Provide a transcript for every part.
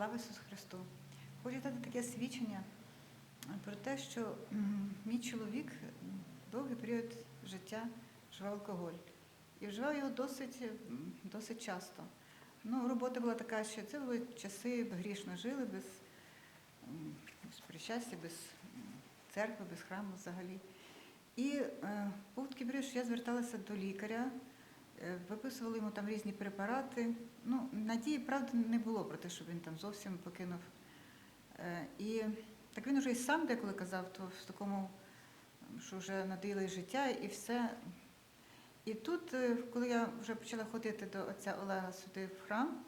Слава Ісусу Христу! Хочу дати таке свідчення е, про те, що мій чоловік довгий період життя вживав алкоголь. І вживав його досить, досить часто. Ну, робота була така, що це були часи грішно жили, без, без причастя, без церкви, без храму взагалі. І е, був такий період, що я зверталася до лікаря, е, виписували йому там різні препарати. Ну, надії, правда, не було про те, щоб він там зовсім покинув. Е, і так він уже і сам деколи казав, то в такому, що вже надоїли життя і все. І тут, е, коли я вже почала ходити до отця Олега сюди в храм,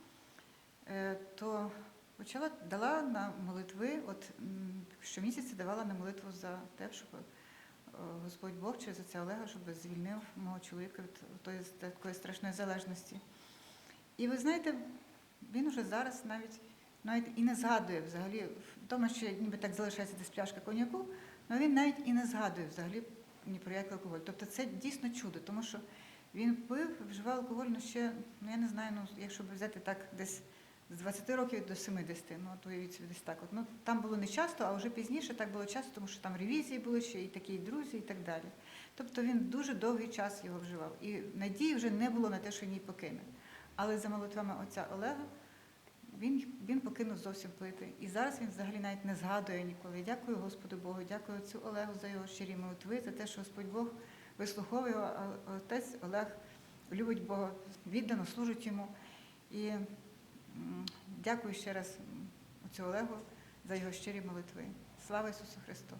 е, то почала дала на молитви, от щомісяця давала на молитву за те, щоб е, Господь Бог через отця Олега, щоб звільнив мого чоловіка від тої такої страшної залежності. І ви знаєте, він уже зараз навіть навіть і не згадує взагалі, вдома ще ніби так залишається десь пляшка коньяку, але він навіть і не згадує взагалі ні про який алкоголь. Тобто це дійсно чудо, тому що він пив, вживав алкоголь, ну ще, ну я не знаю, ну якщо б взяти так десь з 20 років до 70, ну от уявіть собі десь так. От. Ну, там було не часто, а вже пізніше так було часто, тому що там ревізії були ще і такі друзі, і так далі. Тобто він дуже довгий час його вживав. І надії вже не було на те, що її покине. Але за молитвами отця Олега він, він покинув зовсім пити. І зараз він взагалі навіть не згадує ніколи. Дякую Господу Богу, дякую отцю Олегу за його щирі молитви, за те, що Господь Бог вислуховує а отець Олег любить Бога, віддано служить йому. І дякую ще раз м, Олегу за його щирі молитви. Слава Ісусу Христу!